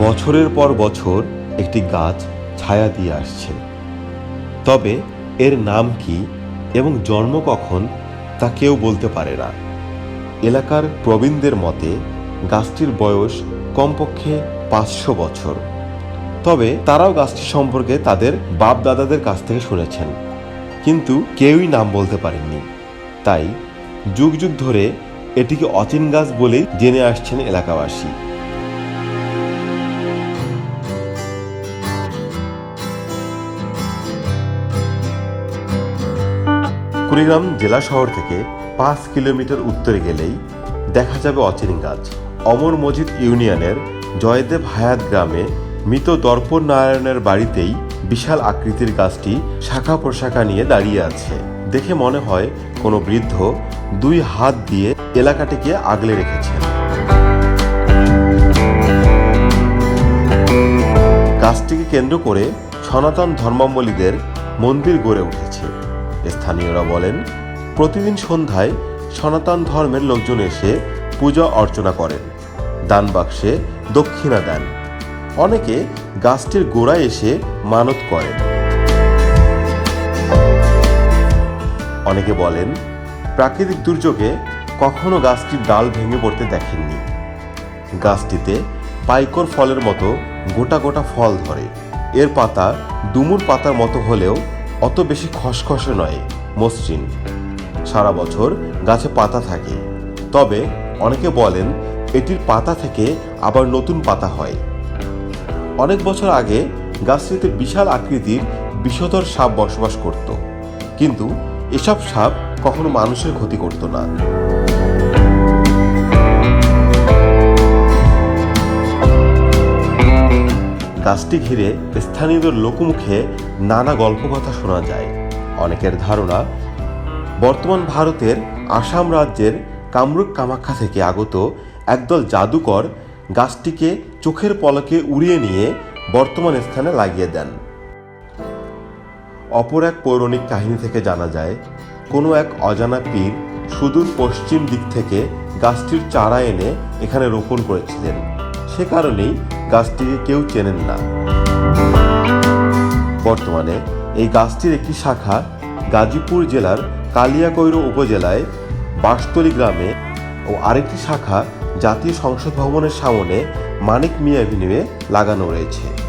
বছরের পর বছর একটি গাছ ছায়া দিয়ে আসছে। তবে এর নাম কি এবং জন্ম কখন তা কেউ বলতে পারে না। এলাকার প্রবীণদের মতে, গাছটির বয়স কমপক্ষে পাঁচশো বছর। তবে তারাও গাছটি সম্পর্কে তাদের বাপ দাদাদের কাছ থেকে শুনেছেন। কিন্তু কেউই নাম বলতে পারেননি। তাই যুগ যুগ ধরে এটিকে অচিন গাছ বলেই জেনে আসছেন এলাকাবাসী। কুড়িগ্রাম জেলা শহর থেকে পাঁচ কিলোমিটার উত্তরে গেলেই দেখা যাবে অচিন গাছ। অমর মজিদ ইউনিয়নের জয়দেব হায়াত গ্রামে মৃত দর্পণ নারায়ণের বাড়িতেই বিশাল আকৃতির গাছটি শাখা প্রশাখা নিয়ে দাঁড়িয়ে আছে। দেখে মনে হয় কোনো বৃদ্ধ দুই হাত দিয়ে এলাকাটিকে আগলে রেখেছেন গাছটিকে কেন্দ্র করে সনাতন ধর্মাবলীদের মন্দির গড়ে উঠেছে। স্থানীয়রা বলেন, প্রতিদিন সন্ধ্যায় সনাতন ধর্মের লোকজন এসে পূজা অর্চনা করেন, দান বাক্সে দক্ষিণা দেন। অনেকে গাছটির গোড়ায় এসে মানত করেন। অনেকে বলেন, প্রাকৃতিক দুর্যোগে কখনো গাছটির ডাল ভেঙে পড়তে দেখেননি। গাছটিতে পাইকর ফলের মতো গোটা গোটা ফল ধরে। এর পাতা ডুমুর পাতার মতো হলেও অত বেশি খসখসে নয়, মসৃণ। সারা বছর গাছে পাতা থাকে। তবে অনেকে বলেন এটির পাতা থেকে আবার নতুন পাতা হয়। অনেক বছর আগে গাছটিতে বিশাল আকৃতির বিষধর সাপ বসবাস করত। কিন্তু এসব সাপ কখনো মানুষের ক্ষতি করত না। গাছটি ঘিরে স্থানীয়দের লোকমুখে নানা গল্প কথা শোনা যায়। অনেকের ধারণা, বর্তমান ভারতের আসাম রাজ্যের কামরূপ কামাখ্যা থেকে আগত একদল জাদুকর গাছটিকে চোখের পলকে উড়িয়ে নিয়ে বর্তমান স্থানে লাগিয়ে দেন। অপর এক পৌরাণিক কাহিনী থেকে জানা যায়, কোনো এক অজানা পীর সুদূর পশ্চিম দিক থেকে গাছটির চারা এনে এখানে রোপণ করেছিলেন। সে কারণেই গাছটিকে কেউ চেনেন না। বর্তমানে এই গাছটির একটি শাখা গাজীপুর জেলার কালিয়াকৈর উপজেলায় বাঁশতলী গ্রামে ও আরেকটি শাখা জাতীয় সংসদ ভবনের সামনে মানিক মিয়া অ্যাভিনিউয়ে লাগানো রয়েছে।